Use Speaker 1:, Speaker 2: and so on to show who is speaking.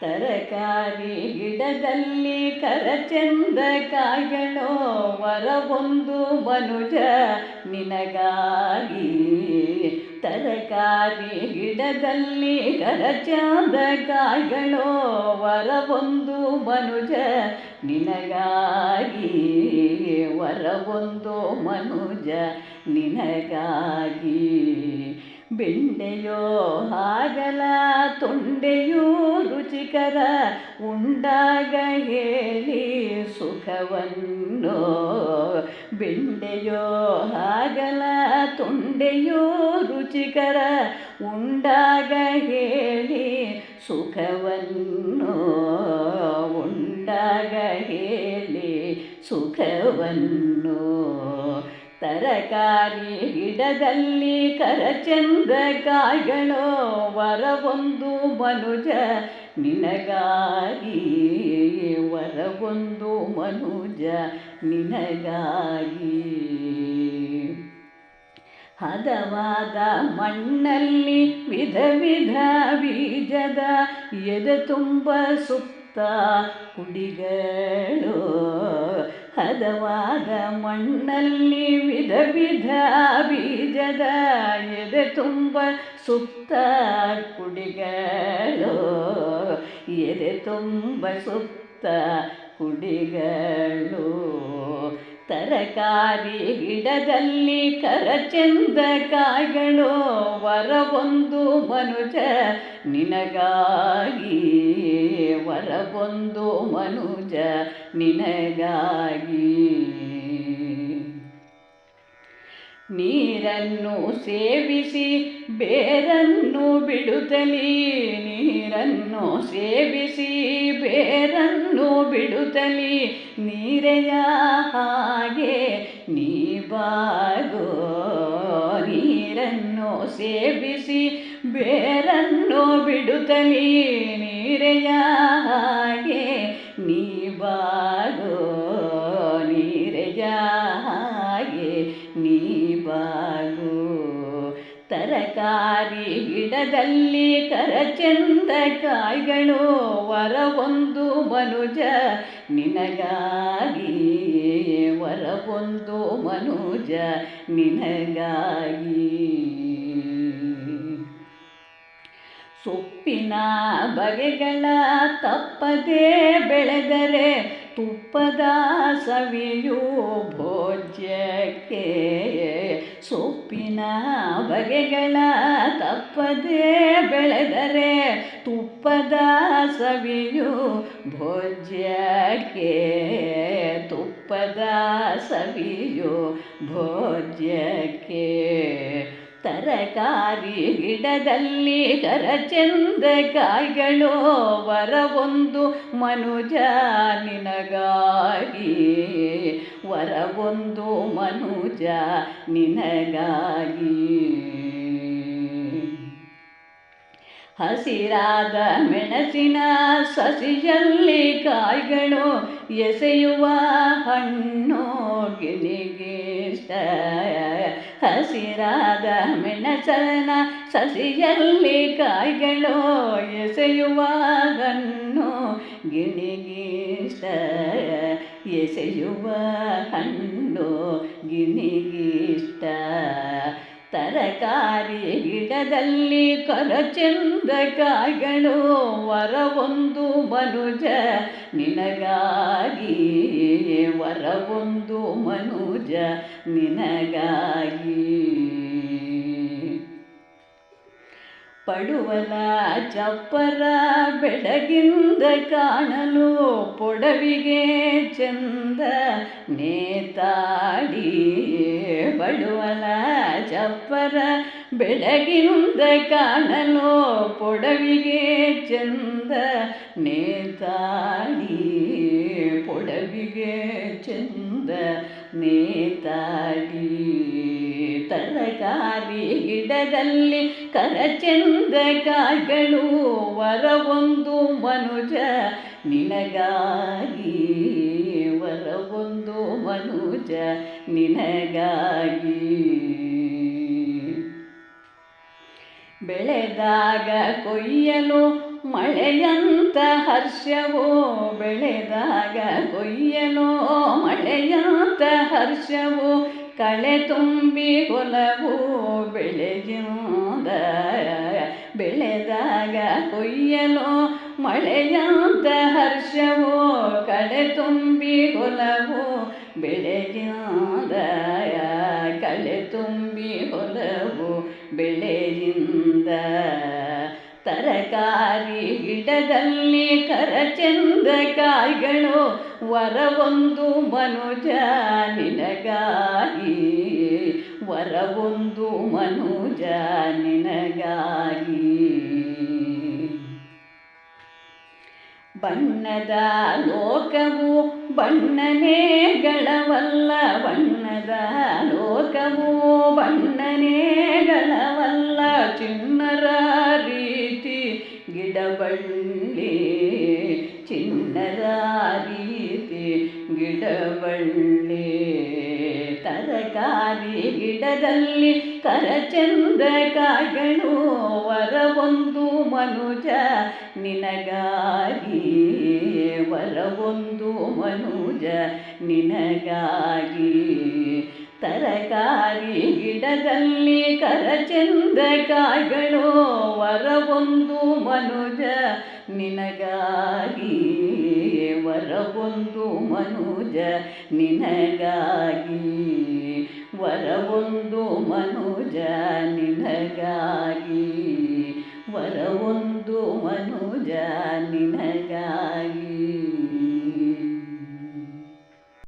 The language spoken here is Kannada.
Speaker 1: ತರಕಾರಿ ಗಿಡದಲ್ಲಿ ಕರಚಂದ ಕಾಯಣೋ ವರವೊಂದು ಮನುಜ ನಿನಗಾಗಿ. ತರಕಾರಿ ಗಿಡದಲ್ಲಿ ಕರಚಂದ ಕಾಯಣೋ ವರವೊಂದು ಮನುಜ ನಿನಗಾಗಿ. ವರವೊಂದು ಮನುಜ ನಿನಗಾಗಿ. ಬೆಂಡೆಯೋ ಹಾಗಲ ತೊಂಡೆಯೂ ರುಚಿಕರ ಉಂಡಾಗ ಹೇಳಿ ಸುಖವನ್ನು. ಬೆಂಡೆಯೋ ಹಾಗಲ ತೊಂಡೆಯೋ ರುಚಿಕರ ಉಂಡಾಗ ಹೇಳಿ ಸುಖವನ್ನು. ಉಂಡಾಗ ಹೇಳಿ ಸುಖವನ್ನು. ತರಕಾರಿ ಗಿಡದಲ್ಲಿ ಕರಚಂದ ಕಾಯಿಗಳೋ ವರವೊಂದು ಮನುಜ, ನಿನಗಾಗಿ ವರವೊಂದು ಮನುಜ, ನಿನಗಾಗಿ. ಹದವಾದ ಮಣ್ಣಲ್ಲಿ ವಿಧ ವಿಧ ಬೀಜದ ಎದೆ ತುಂಬ ಸುಪ್ತ ಕುಡಿಗಳು. ಹದವಾದ ಮಣ್ಣಲ್ಲಿ ವಿಧ ವಿಧ ಬೀಜದ ಎದೆ ತುಂಬ ಸುಪ್ತ ಕುಡಿಗಳು. ಎದೆ ತುಂಬ ಸುಪ್ತ ಕುಡಿಗಳು. ತರಕಾರಿ ಗಿಡದಲ್ಲಿ ಕರಚಂದ ಕಾಯ್ಗಳು. ವರವೊಂದು ಮನುಜ, ನಿನಗಾಗಿ ವರವೊಂದು ಮನುಜ, ನಿನಗಾಗಿ. ನೀರನ್ನು ಸೇವಿಸಿ, ಬೇರನ್ನು ಬಿಡುತ್ತಲಿ. ನೀರನ್ನು ಸೇವಿಸಿ, ಬೇರನ್ನು ಬಿಡುತ್ತಲಿ. ನೀರೆಯ ಹಾಗೆ ನೀ ಬಾಗೋ. ಸೇವಿಸಿ ಬೇರನ್ನು ಬಿಡುತ್ತಲಿ ನೀರೆಯ ಹಾಗೆ ನೀ ಬಾಗೋ ನೀರೆಯ ಹಾಗೆ ನೀ ಬಾಗು. ತರಕಾರಿ ಗಿಡದಲ್ಲಿ ಕರಚಂದ ಕಾಯಿಗಳು, ವರವೊಂದು ಮನುಜ, ನಿನಗಾಗಿ ವರವೊಂದು ಮನುಜ, ನಿನಗಾಗಿ. ಸೊಪ್ಪಿನ ಬಗೆಗಳ ತಪ್ಪದೆ ಬೆಳೆದರೆ ತುಪ್ಪದ ಸವಿಯು ಭೋಜ್ಯಕ್ಕೆ. ಸೊಪ್ಪಿನ ಬಗೆಗಳ ತಪ್ಪದೆ ಬೆಳೆದರೆ ತುಪ್ಪದ ಸವಿಯು ಭೋಜ್ಯಕ್ಕೆ. ತುಪ್ಪದ ಸವಿಯು ಭೋಜ್ಯಕ್ಕೆ. ತರಕಾರಿ ಗಿಡದಲ್ಲಿ ಕರಚಂದ ಕಾಯಿಗಳೋ ವರವೊಂದು ಮನುಜ ನಿನಗಾಗಿ ವರವೊಂದು ಮನುಜ ನಿನಗಾಗಿ ಹಸಿರಾದ ಮೆಣಸಿನ ಸಸಿಯಲ್ಲಿ ಕಾಯಿಗಳು ಎಸೆಯುವ ಹಣ್ಣು ಗಿಣಿಗಿಷ್ಟ ಹಸಿರಾದ ಮೆಣಸನ ಸಸಿಯಲ್ಲಿ ಕಾಯಿಗಳು ಎಸೆಯುವ ಹಣ್ಣು ಗಿಣಿಗಿಷ್ಟ ಎಸೆಯುವ ಹಣ್ಣು ಗಿಣಿಗಿಷ್ಟ ತರಕಾರಿ ಗಿಡದಲ್ಲಿ ಕರಚಂದ ಕಾಯಿಗಳು ವರವೊಂದು ಮನುಜ ನಿನಗಾಗಿ ವರವೊಂದು ಮನುಜ ನಿನಗಾಗಿ ಪಡುವಲ ಚಪ್ಪರ ಬೆಳಗಿಂದ ಕಾಣಲು ಪೊಡವಿಗೆ ಚಂದ ನೇತಾಡಿ ಪಡುವಲ ಚಪ್ಪರ ಬೆಳಗಿಂದ ಕಾಣಲು ಪೊಡವಿಗೆ ಚಂದ ನೇತಾಡಿ ಪೊಡವಿಗೆ ಚಂದ ನೇತಾಡಿ ತರಕಾರಿ ಗಿಡದಲ್ಲಿ ಕರಚಂದ ಕಾಯಿಗಳು ವರವೊಂದು ಮನುಜ, ನಿನಗಾಗಿ ವರವೊಂದು ಮನುಜ, ನಿನಗಾಗಿ. ಬೆಳೆದಾಗ ಕೊಯ್ಯಲು ಮಳೆಯಂತ ಹರ್ಷವೋ, ಬೆಳೆದಾಗ ಕೊಯ್ಯಲೋ ಮಳೆಯಂತ ಹರ್ಷವೋ ಕಳೆ ತುಂಬಿ ಹೊಲವು ಬೆಳೆಯಿಂದ, ಬೆಳೆದಾಗ ಕೊಯ್ಯಲೋ ಮಳೆಯಂತ ಹರ್ಷವೋ, ಕಳೆ ತುಂಬಿ ಹೊಲವು ಬೆಳೆಯಿಂದ, ಕಳೆ ತುಂಬಿ ಹೊಲವು ಬೆಳೆಯಿಂದ. ತರಕಾರಿ ಗಿಡದಲ್ಲಿ ಕರಚಂದ ಕಾಯಿಗಳು, ವರವೊಂದು ಮನುಜ ನಿನಗಾಗಿ. ವರವೊಂದು ಮನುಜ ನಿನಗಾಗಿ. ಬಣ್ಣದ ಲೋಕವು ಬಣ್ಣನೇಗಳವಲ್ಲ ಬಣ್ಣದ ಲೋಕವು ಬಣ್ಣನೇಗಳವಲ್ಲ ಚಿನ್ನರ ಗಿಡಬಳ್ಳಿ ಚಿನ್ನರ ರೀತಿ ಗಿಡಬಳ್ಳಿ ತರಕಾರಿ ಗಿಡದಲ್ಲಿ ಕರಚಂದ ಕಾಯಿಗಳು ವರವೊಂದು ಮನುಜ ನಿನಗಾಗಿ. ವರವೊಂದು ಮನುಜ ನಿನಗಾಗಿ. ತರಕಾರಿ ಗಿಡದಲ್ಲಿ ಕರಚಂದ ಕಾಯಿಗಳು ವರವೊಂದು ಮನುಜ, ನಿನಗಾಗಿ ವರವೊಂದು ಮನುಜ, ನಿನಗಾಗಿ ವರವೊಂದು ಮನುಜ, ನಿನಗಾಗಿ ವರವೊಂದು ಮನುಜ